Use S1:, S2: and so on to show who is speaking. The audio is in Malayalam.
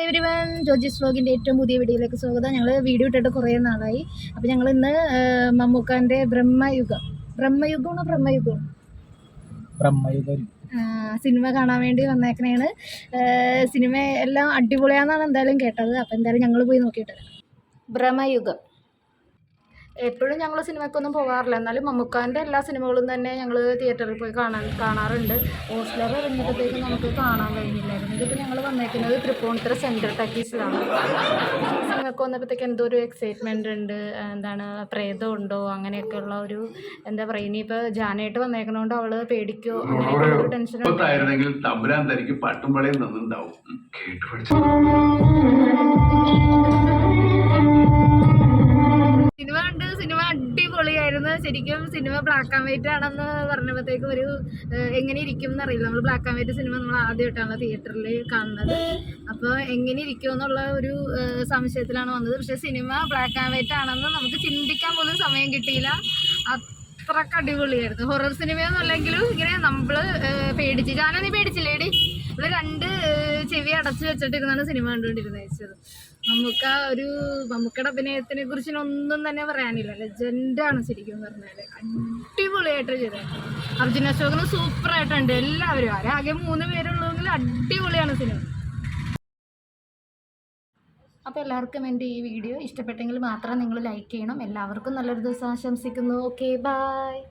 S1: എവരി വൺ ജോജിസ് വ്ലോഗിന്റെ ഏറ്റവും പുതിയ വീഡിയോയിലേക്ക് സ്വാഗതം. ഞങ്ങൾ വീഡിയോ ഇട്ടിട്ട് കുറേ നാളായി. അപ്പോൾ ഞങ്ങൾ ഇന്ന് മമ്മൂക്കാന്റെ ബ്രഹ്മയുഗം. ബ്രഹ്മയുഗമാണോ ബ്രഹ്മയുഗം?
S2: ബ്രഹ്മയുഗം.
S1: സിനിമ കാണാൻ വേണ്ടി വന്നേക്കണേണ്. സിനിമ എല്ലാം അടിപൊളിയാണെന്നാണ് എന്തായാലും കേട്ടത്. അപ്പോൾ എന്തായാലും ഞങ്ങൾ പോയി നോക്കിയിട്ട് ബ്രഹ്മയുഗം. എപ്പോഴും ഞങ്ങൾ സിനിമയ്ക്കൊന്നും പോകാറില്ല. എന്നാലും മമ്മൂക്കാന്റെ എല്ലാ സിനിമകളും തന്നെ ഞങ്ങൾ തിയേറ്ററിൽ പോയി കാണാൻ കാണാറുണ്ട്. ഓസ്ലർ ഇറങ്ങിയപ്പോഴത്തേക്കും നമുക്ക് കാണാൻ കഴിഞ്ഞില്ലായിരുന്നു. ഇതിപ്പോൾ ഞങ്ങൾ വന്നേക്കുന്നത് തൃപ്പൂണിത്തുറ സെൻട്രൽ ടാക്കീസിലാണ് സിനിമയ്ക്ക് വന്നപ്പോഴത്തേക്ക് എന്തോ ഒരു എക്സൈറ്റ്മെന്റ് ഉണ്ട്. എന്താണ് പ്രേതം ഉണ്ടോ അങ്ങനെയൊക്കെയുള്ള ഒരു എന്താ പറയുക ഇനിയിപ്പോൾ ജാനായിട്ട് വന്നേക്കണോണ്ട് അവൾ പേടിക്കോ? അങ്ങനെയൊക്കെ ടെൻഷൻ
S3: തമ്പുരാൻ തനിക്ക് പാട്ടും പളയും നിന്നുണ്ടാവും കേട്ടു
S1: അടിപൊളിയായിരുന്നു. ശരിക്കും സിനിമ ബ്ലാക്ക് ആൻഡ് വൈറ്റ് ആണെന്ന് പറഞ്ഞപ്പോഴത്തേക്കും ഒരു എങ്ങനെ ഇരിക്കും എന്നറിയില്ല നമ്മൾ ബ്ലാക്ക് ആൻഡ് വൈറ്റ് സിനിമ നമ്മൾ ആദ്യമായിട്ടാണ് തിയേറ്ററിൽ കാണുന്നത്. അപ്പോൾ എങ്ങനെ ഇരിക്കും എന്നുള്ള ഒരു സംശയത്തിലാണ് വന്നത്. പക്ഷേ സിനിമ ബ്ലാക്ക് ആൻഡ് വൈറ്റ് ആണെന്ന് നമുക്ക് ചിന്തിക്കാൻ പോലും സമയം കിട്ടിയില്ല. അത്രയ്ക്ക് അടിപൊളിയായിരുന്നു. ഹൊറർ സിനിമയൊന്നും അല്ലെങ്കിലും ഇങ്ങനെ നമ്മൾ പേടിച്ച്. ഞാനും നീ പേടിച്ചില്ലേടി ഇവിടെ രണ്ട് ചെവി അടച്ചു വെച്ചിട്ടിരുന്നാണ് സിനിമ കണ്ടുകൊണ്ടിരുന്നത് വെച്ചത് നമുക്ക് ആ ഒരു നമുക്കടെ അഭിനയത്തിനെ കുറിച്ച് ഒന്നും തന്നെ പറയാനില്ല. ലെജൻഡാണ് ശരിക്കും പറഞ്ഞാൽ അടിപൊളിയായിട്ട് ചെയ്തത്. അർജുന അശോകന് സൂപ്പറായിട്ടുണ്ട് എല്ലാവരും. ആരാകെ മൂന്ന് പേരുള്ളൂവെങ്കിൽ അടിപൊളിയാണ് സിനിമ. അപ്പോൾ എല്ലാവർക്കും എന്റെ ഈ വീഡിയോ ഇഷ്ടപ്പെട്ടെങ്കിൽ മാത്രം നിങ്ങൾ ലൈക്ക് ചെയ്യണം. എല്ലാവർക്കും നല്ലൊരു ദിവസം ആശംസിക്കുന്നു. Okay bye